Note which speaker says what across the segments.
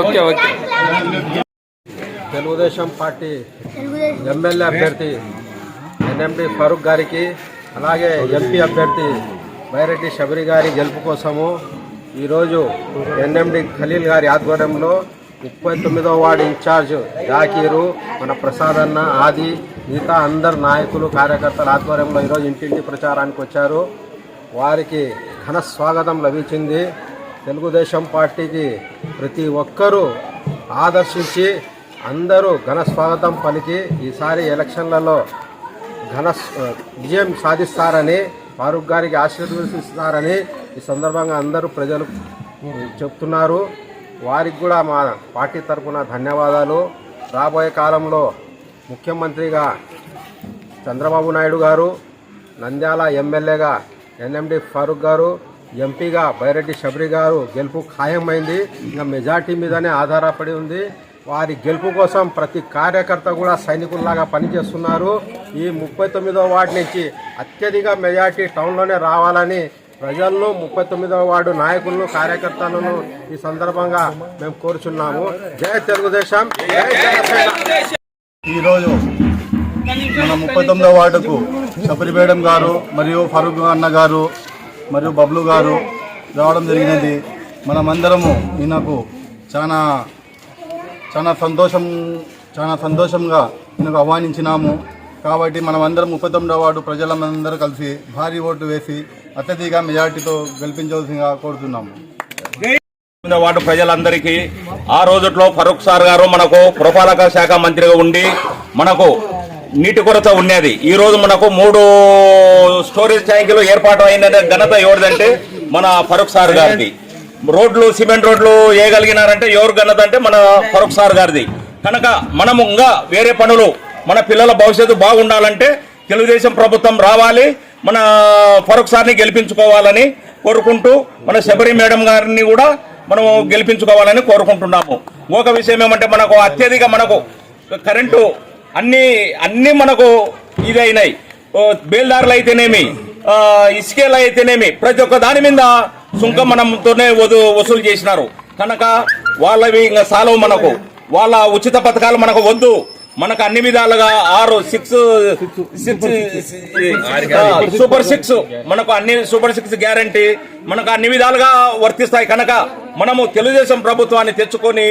Speaker 1: Okay okay.
Speaker 2: Telugu Desam party MLA అభ్యర్థి NMD Farooq గారికి అలాగే ఎంపీ అభ్యర్థి బైరెడ్డి శబరి గారి గెలుపు కోసము ఈరోజు ఎన్ఎండి ఖలీల్ గారి ఆధ్వర్యంలో ముప్పై తొమ్మిదవ వార్డు ఇన్ఛార్జ్ జాకీరు మన ప్రసాద్ అన్న ఆది మిగతా అందరు నాయకులు కార్యకర్తల ఆధ్వర్యంలో ఈరోజు ఇంటింటి ప్రచారానికి వచ్చారు. వారికి ఘన స్వాగతం లభించింది. తెలుగుదేశం పార్టీకి ప్రతి ఒక్కరూ ఆదర్శించి అందరూ ఘన స్వాగతం పలికి ఈసారి ఎలక్షన్లలో ఘన విజయం సాధిస్తారని ఫారూక్ గారికి ఆశీర్వదిస్తారని ఈ సందర్భంగా అందరూ ప్రజలు చెప్తున్నారు. వారికి కూడా మా పార్టీ తరఫున ధన్యవాదాలు. రాబోయే కాలంలో ముఖ్యమంత్రిగా చంద్రబాబు నాయుడు గారు నంద్యాల ఎమ్మెల్యేగా ఎన్ఎండి ఫారూక్ గారు ఎంపీగా బైరెడ్డి శబరి గారు గెలుపు ఖాయమైంది. ఇంకా మెజార్టీ మీదనే ఆధారపడి ఉంది. వారి గెలుపు కోసం ప్రతి కార్యకర్త కూడా సైనికుల్లాగా పనిచేస్తున్నారు. ఈ ముప్పై తొమ్మిదవ వార్డు నుంచి అత్యధిక మెజార్టీ టౌన్లోనే రావాలని ప్రజలను ముప్పై తొమ్మిదవ వార్డు నాయకులను కార్యకర్తలను ఈ సందర్భంగా మేము కోరుచున్నాము. జై తెలుగుదేశం
Speaker 3: ఈరోజు మన ముప్పై తొమ్మిదవ వార్డుకు శబరి మేడం గారు మరియు ఫరూక్ అన్న గారు మరియు బబ్లు గారు రావడం జరిగినది. మనమందరము ఈయనకు చాలా చాలా సంతోషం చాలా సంతోషంగా ఈయనకు ఆహ్వానించినాము. కాబట్టి మనమందరం ముప్పై తొమ్మిదవ వార్డు ప్రజలందరూ కలిసి భారీ ఓటు వేసి అత్యధిక మెజార్టీతో గెలిపించవలసిందిగా కోరుతున్నాము.
Speaker 4: వార్డు ప్రజలందరికీ ఆ రోజుట్లో ఫరూక్ సార్ గారు మనకు పురపాలక శాఖ మంత్రిగా ఉండి మనకు నీటి కొరత ఉన్నది. ఈ రోజు మనకు మూడు స్టోరేజ్ ట్యాంకులు ఏర్పాటు అయిన ఘనత ఎవరిదంటే మన ఫరూక్ సార్ గారిది. రోడ్లు సిమెంట్ రోడ్లు వేయగలిగినారంటే ఎవరు ఘనత అంటే మన ఫరూక్ సార్ గారిది. కనుక మనము ఇంకా వేరే పనులు మన పిల్లల భవిష్యత్తు బాగుండాలంటే తెలుగుదేశం ప్రభుత్వం రావాలి మన ఫరూక్ సార్ని గెలిపించుకోవాలని కోరుకుంటూ మన శబరి మేడం గారిని కూడా మనం గెలిపించుకోవాలని కోరుకుంటున్నాము. ఒక విషయం ఏమంటే మనకు అత్యధిక మనకు కరెంటు అన్ని అన్ని మనకు ఇదైనాయి. బేల్దారులు అయితేనేమి ఇసుకేలు అయితేనేమి ప్రతి ఒక్క దాని మీద సుంకం మనంతోనే వదు వసూలు చేసినారు. కనుక వాళ్ళవి ఇంకా సాలవు మనకు. వాళ్ళ ఉచిత పథకాలు మనకు వద్దు. మనకు అన్ని విధాలుగా ఆరు సిక్స్ సిక్స్ సూపర్ సిక్స్ మనకు అన్ని సూపర్ సిక్స్ గ్యారంటీ మనకు అన్ని విధాలుగా వర్తిస్తాయి. కనుక మనము తెలుగుదేశం ప్రభుత్వాన్ని తెచ్చుకొని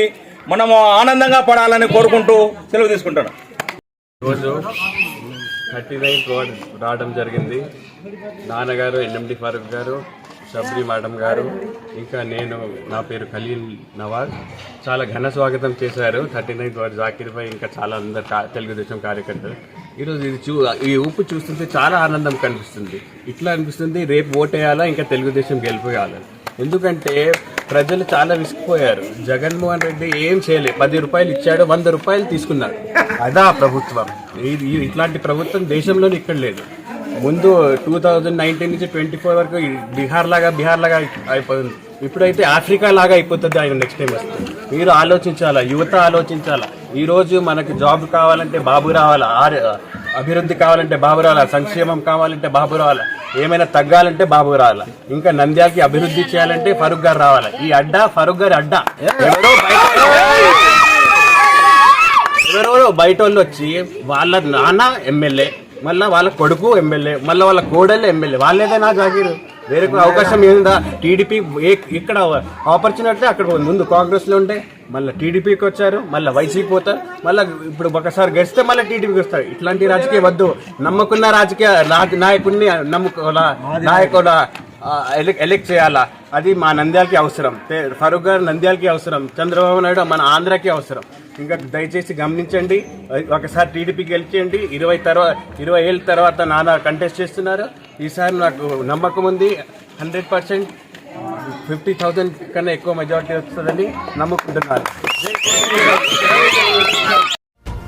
Speaker 4: మనము ఆనందంగా పడాలని కోరుకుంటూ సెలవు తీసుకుంటాను
Speaker 1: రోజు థర్టీ నైన్ వార్డ్ రావడం జరిగింది. నాన్నగారు ఎన్ఎండి ఫారూక్ గారు షబ్రి మేడం గారు ఇంకా నేను నా పేరు ఖలీల్ నవాజ్. చాలా ఘన స్వాగతం చేశారు థర్టీ నైన్ వార్డ్ జాకిర్పై ఇంకా చాలా అందరు తెలుగుదేశం కార్యకర్తలు. ఈరోజు ఇది చూ ఈ ఊపు చూస్తుంటే చాలా ఆనందం కనిపిస్తుంది. ఇట్లా అనిపిస్తుంది రేపు ఓటేయాలా ఇంకా తెలుగుదేశం గెలిపోయాలని ఎందుకంటే ప్రజలు చాలా విసిగిపోయారు. జగన్మోహన్ రెడ్డి ఏం చేయలేదు పది రూపాయలు ఇచ్చాడు వంద రూపాయలు తీసుకున్నాడు అదా ప్రభుత్వం. ఇది ఇట్లాంటి ప్రభుత్వం దేశంలోనే ఇక్కడ లేదు. ముందు టూ థౌజండ్ నైన్టీన్ నుంచి ట్వంటీ ఫోర్ వరకు బీహార్ లాగా బీహార్ లాగా అయిపోతుంది ఇప్పుడైతే ఆఫ్రికా లాగా అయిపోతుంది ఆయన నెక్స్ట్ టైం వస్తే. మీరు ఆలోచించాలా? యువత ఆలోచించాలా? ఈరోజు మనకి జాబ్ కావాలంటే బాబు రావాలా? ఆర్- అభివృద్ధి కావాలంటే బాబు రావాలా సంక్షేమం కావాలంటే బాబు రావాలా ఏమైనా తగ్గాలంటే బాబు రావాలా ఇంకా నంద్యాలకి అభివృద్ధి చేయాలంటే ఫరూక్ గారు రావాలా. ఈ అడ్డా ఫరూక్ గారి అడ్డా. ఎవరో బయట ఎవరెవరో బయట వాళ్ళు వచ్చి వాళ్ళ నాన్న ఎమ్మెల్యే మళ్ళీ వాళ్ళ కొడుకు ఎమ్మెల్యే మళ్ళీ వాళ్ళ కోడళ్ళు ఎమ్మెల్యే వాళ్ళేదైనా జాగీరు. వేరే అవకాశం ఏందా? టీడీపీ ఇక్కడ ఆపర్చునిటీ అక్కడ ముందు కాంగ్రెస్లో ఉంటే మళ్ళీ టీడీపీకి వచ్చారు మళ్ళీ వైసీపీ పోతారు మళ్ళీ ఇప్పుడు ఒకసారి గెలిస్తే మళ్ళీ టీడీపీకి వస్తారు. ఇట్లాంటి రాజకీయ వద్దు. నమ్ముకున్న రాజకీయ రాజ- నాయకుడిని నమ్ముకోవాలా? ఎలక్ ఎలెక్ట్ చేయాలా? అది మా నంద్యాలకి అవసరం. ఫరూక్ గారు నంద్యాలకి అవసరం. చంద్రబాబు నాయుడు మన ఆంధ్రాకి అవసరం. ఇంకా దయచేసి గమనించండి. ఒకసారి టీడీపీ గెలిచేయండి. ఇరవై తర్వాత ఇరవై ఏళ్ళ తర్వాత నాన్న కంటెస్ట్ చేస్తున్నారు. ఈసారి నాకు నమ్మకం ఉంది. హండ్రెడ్ పర్సెంట్ ఫిఫ్టీ థౌజండ్ కన్నా ఎక్కువ మెజారిటీ వస్తుందని నమ్ముకుంటున్నాను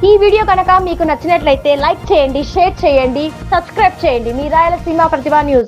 Speaker 5: ఈ వీడియో కనుక మీకు నచ్చినట్లయితే లైక్ చేయండి షేర్ చేయండి సబ్స్క్రైబ్ చేయండి. మీ రాయలసీమ ప్రతిభా న్యూస్.